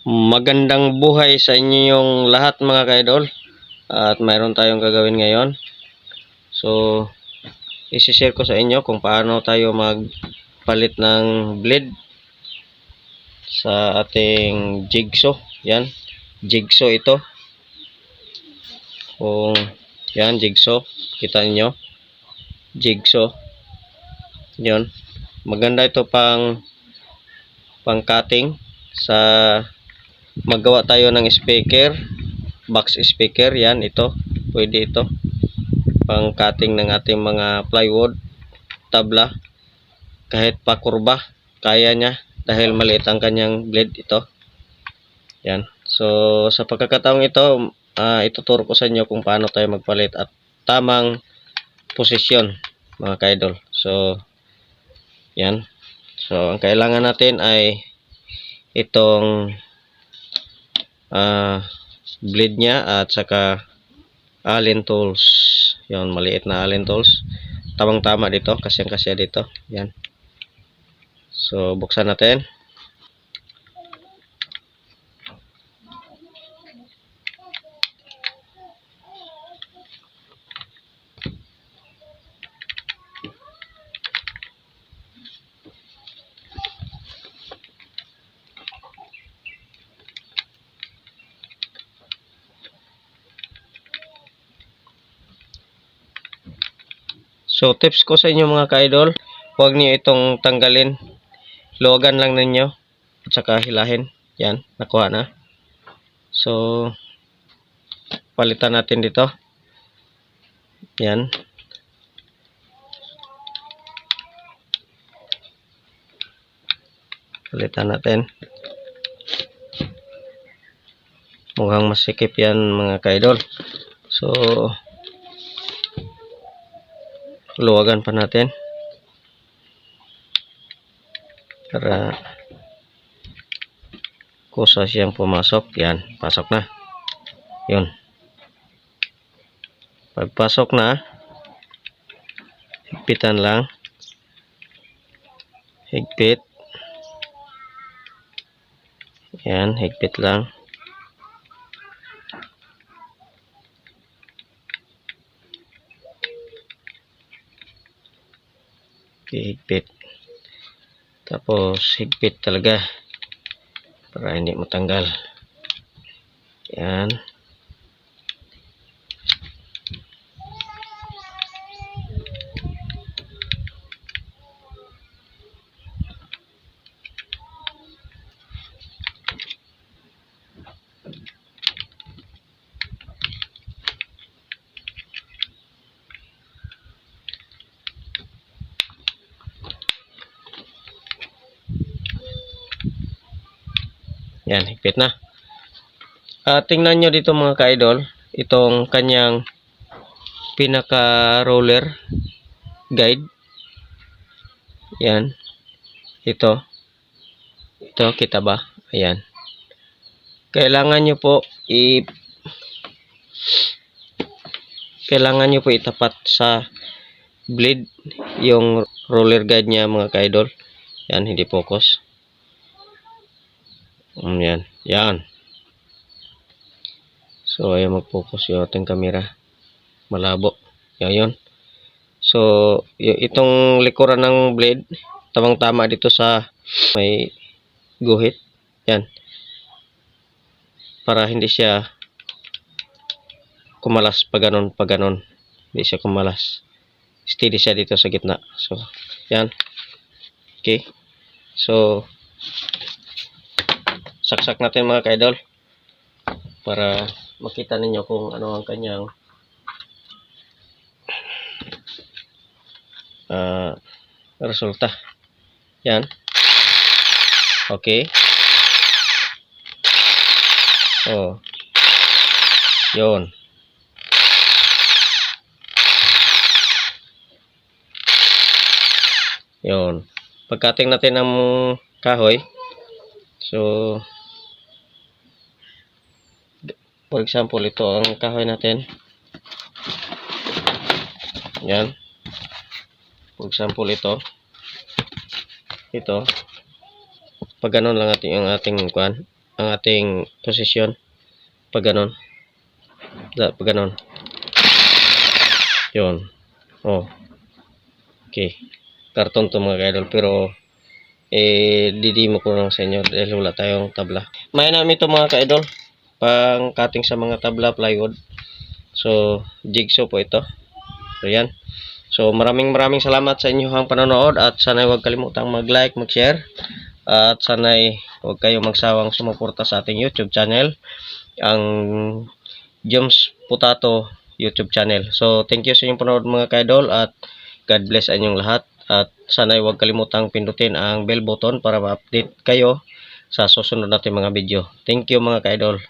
Magandang buhay sa inyong lahat mga kaidol. At mayroon tayong gagawin ngayon. So, isi-share ko sa inyo kung paano tayo magpalit ng blade sa ating jigsaw. Yan, jigsaw ito. Kung yan, jigsaw. Kita niyo Jigsaw. Yan. Maganda ito pang pang cutting sa magawa tayo ng speaker box speaker yan ito. Pwede ito. Pang cutting ng ating mga plywood tabla. Kahit pa kurba kaya niya dahil maliit ang kanyang blade ito. Yan. So sa pagkakataong ito ah, ituturo ko sa inyo kung paano tayo magpalit at tamang posisyon mga kaidol. So yan. So ang kailangan natin ay itong ah blade niya at saka allen tools. Yon maliit na allen tools. Tamang tama dito kasyang kasya dito. Yan. So buksan natin So tips ko sa inyo mga ka-idol, huwag niyo itong tanggalin. Luwagan lang ninyo at saka hilahin. Yan, nakuha na. So palitan natin dito. Yan. Palitan natin. Mukhang masikip yan mga ka-idol. So luwagan pa natin para kusa siyang pumasok yan pasok na yun. Pagpasok na higpitan lang. Higpit. Yan higpit lang higpit. Tapos higpit talaga. Para hindi matanggal. Yan Yan, higpit na. Ah, tingnan nyo dito mga ka-idol, itong kanyang pinaka-roller guide. Yan. Ito. Ito, kita ba? Ayan. Kailangan nyo po i kailangan nyo po itapat sa blade yung roller guide niya mga ka-idol. Yan, hindi focus. Um, yan. So, ayan mag-focus yung ating camera. Malabo. Yan yun. So, itong likuran ng blade, tamang-tama dito sa may guhit. Yan. Para hindi siya kumalas pa ganon, pa ganon. Hindi siya kumalas. Steady siya dito sa gitna. So, yan. Okay. So, saksak natin mga kaidol para makita ninyo kung ano ang kanyang ah, resulta. Yan. Okay. Oh. Yon yon pagkating natin ng kahoy so For example, ito ang kahoy natin. Yan. For example, ito. Ito. Pag ganun lang natin yung ating kuan, ang ating posisyon. Pag ganon. Da, pag ganon. Yun. Oh. Okay. Karton to mga idol. Pero, eh, didimo ko lang sa inyo dahil wala tayong tabla. May namin ito mga ka-idol. Pang cutting sa mga tabla, plywood. So, jigsaw po ito. So, yan. So, maraming maraming salamat sa inyong panonood at sana'y huwag kalimutang mag-like, mag-share. At sana'y huwag kayong magsawang sumuporta sa ating YouTube channel. Ang Joms Potato YouTube channel. So, thank you sa inyong panonood mga ka-idol at God bless sa inyong lahat. At sana'y huwag kalimutang pindutin ang bell button para ma-update kayo sa susunod natin mga video. Thank you mga ka-idol.